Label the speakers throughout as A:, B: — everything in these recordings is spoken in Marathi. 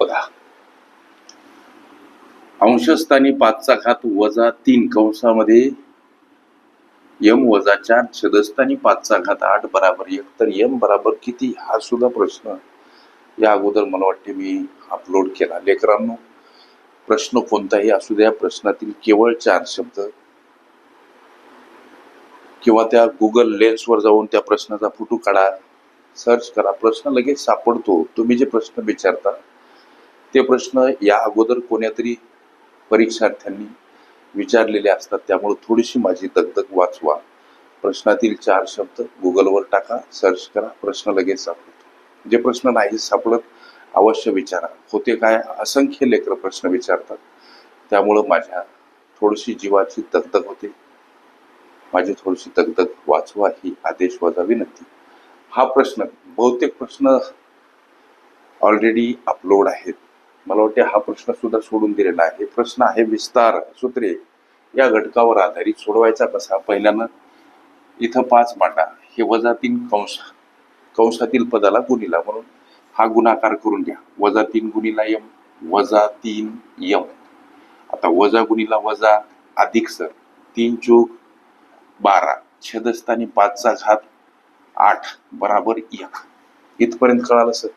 A: बघा अंशस्थानी पाचचा घात वजा तीन कंसामध्ये यम वजा चार छदस्थानी पाचचा घात आठ बराबर एक. तर यम बराबर किती? हा सुद्धा प्रश्न. या अगोदर मला वाटते मी अपलोड केला. लेकरांनो प्रश्न कोणताही असू द्या प्रश्नातील केवळ चार शब्द. किंवा त्या गुगल लेन्सवर जाऊन त्या प्रश्नाचा फोटो काढा. सर्च करा. प्रश्न लगेच सापडतो. तुम्ही जे प्रश्न विचारता ते प्रश्न या अगोदर कोण्यातरी परीक्षार्थ्यांनी विचारलेले असतात. त्यामुळे थोडीशी माझी दगदग वाचवा. प्रश्नातील चार शब्द गुगलवर टाका सर्च करा प्रश्न लगेच सापडतो. जे प्रश्न नाही सापडत अवश्य विचारा. होते काय? असंख्य लेकर प्रश्न विचारतात. त्यामुळं माझ्या थोडीशी जीवाची दगदग होते. माझी थोडीशी दगदग वाचवा ही आदेश वजा विनंती. हा प्रश्न बहुतेक प्रश्न ऑलरेडी अपलोड आहेत. मला वाटते हा प्रश्न सुद्धा सोडून दिलेला आहे. प्रश्न आहे विस्तार सूत्रे या घटकावर आधारित सोडवायचा कसा? पहिल्यानं इथं पाच मांडा. हे वजा तीन कंस. कंसातील पदाला गुणिला म्हणून हा गुणाकार करून घ्या. वजा तीन गुणिला यम वजा तीन यम. आता वजा गुणिला वजा अधिक सर. तीन चोक बारा. छेदस्थानी पाचचा घात आठ. बराबर एक. इथपर्यंत कळालं सर?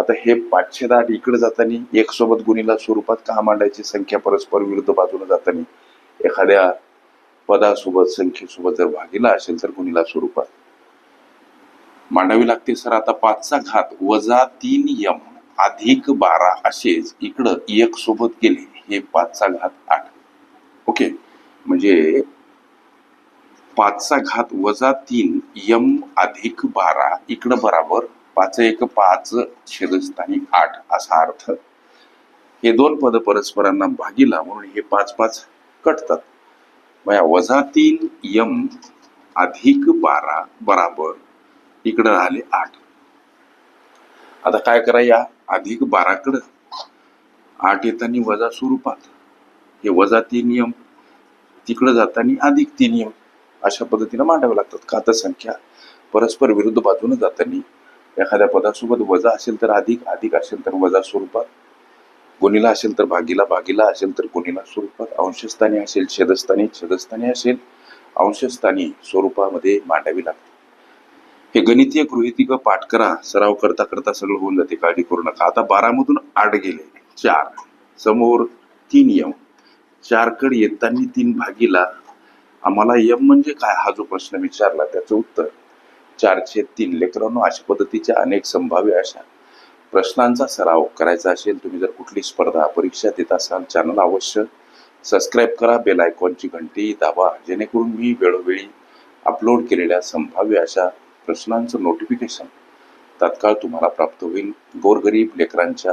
A: आता हे पाचशे दहा इकडे जाताना एक सोबत गुणीला स्वरूपात का मांडायची संख्या परस्पर विरुद्ध बाजूने जाताना एखाद्या पदासोबत संख्येसोबत जर भागीला असेल तर गुणीला स्वरूपात. मांडावी लागते सर आता पाचचा घात वजा तीन यम अधिक बारा असेच इकडं एक सोबत गेले हे पाचचा घात आठ. ओके म्हणजे पाचचा घात वजा तीन यम अधिक बारा इकडं बराबर पाच एक पाच छेदस्थानी आठ असा अर्थ. हे दोन पद परस्परांना भागीला म्हणून हे पाच पाच कटतात. मग वजा तीन यम अधिक बारा बराबर. इकडं राहिले आठ. आता काय करा या? अधिक बाराकडं. आठ येताना वजा स्वरूपात हे वजा तीन यम तिकडं जाताना अधिक तीन यम. अशा पद्धतीनं मांडावे लागतात. खात संख्या परस्पर विरुद्ध बाजूने जाताना एखाद्या पदासोबत वजा असेल तर अधिक अधिक असेल तर वजा स्वरूपात. गुणीला असेल तर भागीला भागीला असेल तर गुणीला स्वरूपात. अंशस्थानी असेल छेदस्थानी छेदस्थानी असेल अंशस्थानी स्वरूपामध्ये मांडावी लागते. हे गणितीय गृहितिक पाठ करा. सराव करता करता सगळं होऊन जाते. काळजी करू नका. आता बारामधून आठ गेले. चार. समोर तीन यम. चारकडे येताना तीन भागीला. आम्हाला यम म्हणजे काय? हा जो प्रश्न विचारला त्याचं उत्तर. चारशे तीन लेकरांनो अशा पद्धतीच्या अनेक संभाव्य अशा प्रश्नांचा सराव करायचा असेल तुम्ही जर कुठली स्पर्धा परीक्षा देत असाल चॅनल अवश्य सबस्क्राईब करा बेल आयकॉनची घंटी दाबा जेणेकरून मी वेळोवेळी अपलोड केलेल्या संभाव्य अशा प्रश्नांचं नोटिफिकेशन तात्काळ तुम्हाला प्राप्त होईल. गोरगरीब लेकरांच्या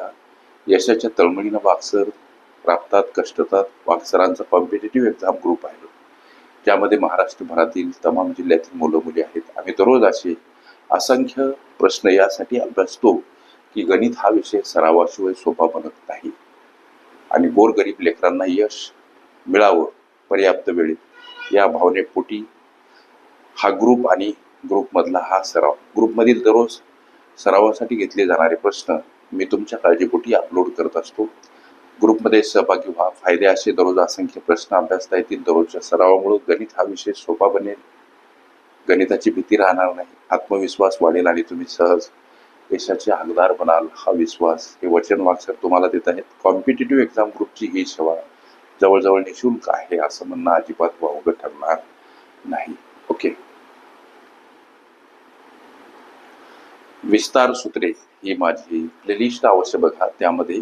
A: यशाच्या तळमळीनं वाक्सर प्राप्तात कष्टतात वाक्सरांचा कॉम्पिटेटिव्ह एक्झाम ग्रुप आहे. ज्यामध्ये महाराष्ट्रभरातील तमाम जिल्ह्यातील मुलं मुली आहेत. आम्ही दररोज असे असंख्य प्रश्न यासाठी अभ्यासतो की गणित हा विषय सरावाशिवाय सोपा बनत नाही. आणि गोरगरीब लेकरांना यश मिळावं पर्याप्त वेळेत या भावनेपोटी हा ग्रुप आणि ग्रुपमधला हा सराव. ग्रुपमधील दररोज सरावासाठी घेतले जाणारे प्रश्न मी तुमच्या काळजीपोटी अपलोड करत असतो. ग्रुपमध्ये सहभागी व्हा. फायदे असे दररोज असंख्य प्रश्न अभ्यासता येतील. दररोजच्या सरावामुळे गणित हा विषय सोपा बनेल. गणिताची भीती राहणार नाही. आत्मविश्वास वाढेल आणि तुम्ही सहज यशाचे हकदार बनाल. हा विश्वास हे वचन वाक्सर तुम्हाला देत आहेत. कॉम्पिटेटिव्ह एक्झाम ग्रुपची ही सेवा जवळजवळ निशुल्क आहे असं म्हणणं अजिबात वावगं ठरणार नाही. ओके. विस्तार सूत्रे ही माझी प्लेलिस्ट अवश्य बघा. त्यामध्ये